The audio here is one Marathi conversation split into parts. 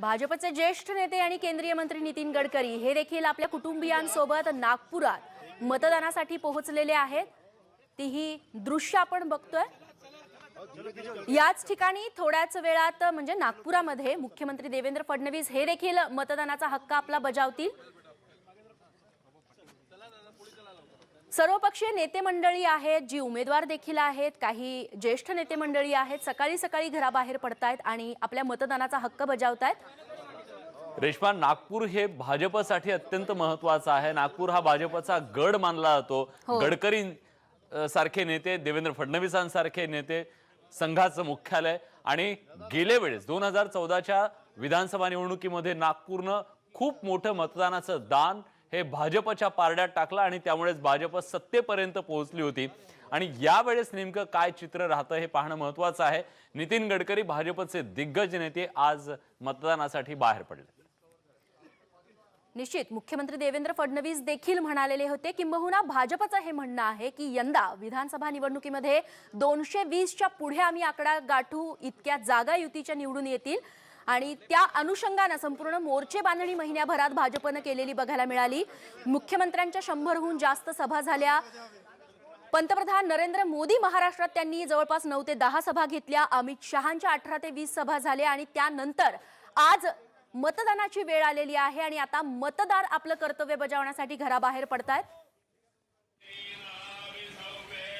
भाजपचे ज्येष्ठ नेते आणि केंद्रीय मंत्री नितीन गडकरी हे देखील आपल्या कुटुंबियांसोबत नागपुरात मतदानासाठी पोहोचलेले आहेत. तीही दृश्य आपण बघतोय. याच ठिकाणी थोड्याच वेळात म्हणजे नागपुरामध्ये मुख्यमंत्री देवेंद्र फडणवीस हे देखील मतदानाचा हक्क आपला बजावतील. सर्वपक्षीय नेते मंडळी आहेत जी उमेदवार देखील आहेत काही ज्येष्ठ नेते मंडळी आहेत सकाळी सकाळी घराबाहेर पडतायत आणि आपल्या मतदानाचा हक्क बजावतायत. रेश्मा नागपूर हे भाजपसाठी अत्यंत महत्वाचं आहे. नागपूर हा भाजपचा गड मानला जातो. गडकरी अ, सारखे नेते देवेंद्र फडणवीसांसारखे नेते संघाचं मुख्यालय आणि गेल्या वेळेस दोन हजार चौदाच्या विधानसभा निवडणुकीमध्ये नागपूरनं खूप मोठं मतदानाचं दान हे भाजपच्या पारड्यात टाकलं आणि त्यामुळेच भाजप सत्तेपर्यंत पोहोचली होती. आणि यावेळेस नेमकं काय चित्र राहतं हे पाहणं महत्वाचं आहे. नितीन गडकरी भाजपचे दिग्गज नेते आज मतदानासाठी बाहेर पडले. निश्चित मुख्यमंत्री देवेंद्र फडणवीस देखील म्हणालेले होते किंबहुना भाजपचं हे म्हणणं आहे की यंदा विधानसभा निवडणुकीमध्ये दोनशे वीसच्या पुढे आम्ही आकडा गाठू इतक्या जागा युतीच्या निवडून येतील. आणि त्या अनुषंगानं संपूर्ण मोर्चे बांधणी महिन्याभरात भाजपनं केलेली बघायला मिळाली. मुख्यमंत्र्यांच्या शंभरहून जास्त सभा झाल्या. पंतप्रधान नरेंद्र मोदी महाराष्ट्रात त्यांनी जवळपास नऊ ते दहा सभा घेतल्या. अमित शहांच्या अठरा ते वीस सभा झाल्या आणि त्यानंतर आज मतदानाची वेळ आलेली आहे आणि आता मतदार आपलं कर्तव्य बजावण्यासाठी घराबाहेर पडतायत.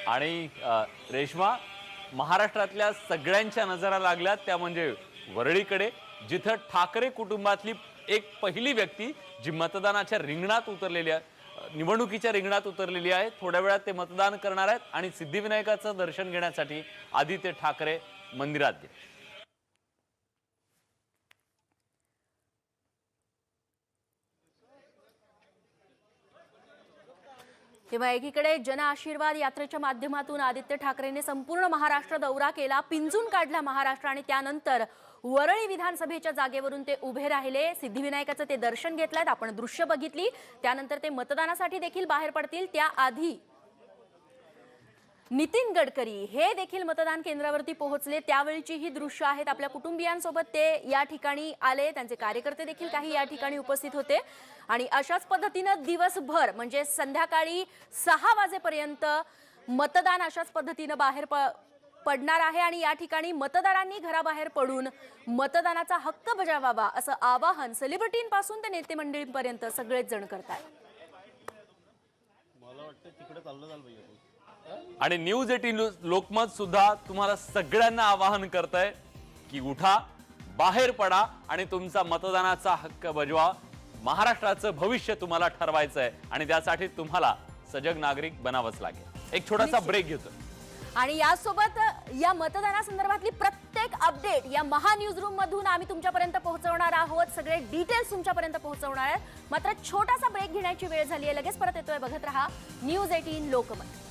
आणि रेश्मा महाराष्ट्रातल्या सगळ्यांच्या नजरा लागल्यात. त्या म्हणजे वरळीकडे जिथं ठाकरे कुटुंबातली एक पहिली व्यक्ती जी मतदानाच्या रिंगणात उतरलेली आहे निवडणुकीच्या रिंगणात उतरलेली आहे थोड्या वेळात ते मतदान करणार आहेत आणि सिद्धिविनायकाचं दर्शन घेण्यासाठी आदित्य ठाकरे मंदिरात गेले. तेव्हा एकीकडे जन आशीर्वाद यात्रेच्या माध्यमातून आदित्य ठाकरेने संपूर्ण महाराष्ट्र दौरा केला पिंजून काढला महाराष्ट्र आणि त्यानंतर वरळी विधानसभेच्या जागेवरून ते उभे राहिले. सिद्धिविनायकाचं ते दर्शन घेतलंय आपण दृश्य बघितली. त्यानंतर ते मतदानासाठी देखील बाहेर पडतील. त्याआधी नितीन गडकरी हे देखील मतदान केंद्रावरती पोहोचले. त्यावेळीची ही दृश्य आहेत आपल्या कुटुंबियांसोबत. ते या ठिकाणी आले. त्यांचे कार्यकर्ते देखील काही या ठिकाणी उपस्थित होते. आणि अशाच पद्धतीनं दिवसभर म्हणजे संध्याकाळी सहा वाजेपर्यंत मतदान अशाच पद्धतीनं बाहेर प पडणार आहे. आणि या ठिकाणी मतदारांनी घराबाहेर पडून मतदानाचा हक्क बजावावा असं आवाहन सेलिब्रिटींपासून ते नेते मंडळींपर्यंत सगळेच जण करतात आणि न्यूज एटीन लोकमत सुद्धा तुम्हाला सगळ्यांना आवाहन करतंय की उठा बाहेर पडा आणि तुमचा मतदानाचा हक्क बजवा. महाराष्ट्राचं भविष्य तुम्हाला ठरवायचं आहे आणि त्यासाठी तुम्हाला सजग नागरिक बनावंच लागेल. एक छोटासा ब्रेक घेतो. आणि यासोबत या मतदानासंदर्भातली प्रत्येक अपडेट या महा न्यूज रूम मधून आम्ही तुमच्यापर्यंत पोहोचवणार आहोत. सगळे डिटेल्स तुमच्यापर्यंत पोहोचवणार आहेत. मात्र छोटासा ब्रेक घेण्याची वेळ झाली आहे. लगेच परत येतोय. बघत रहा. News eighteen Lokmat.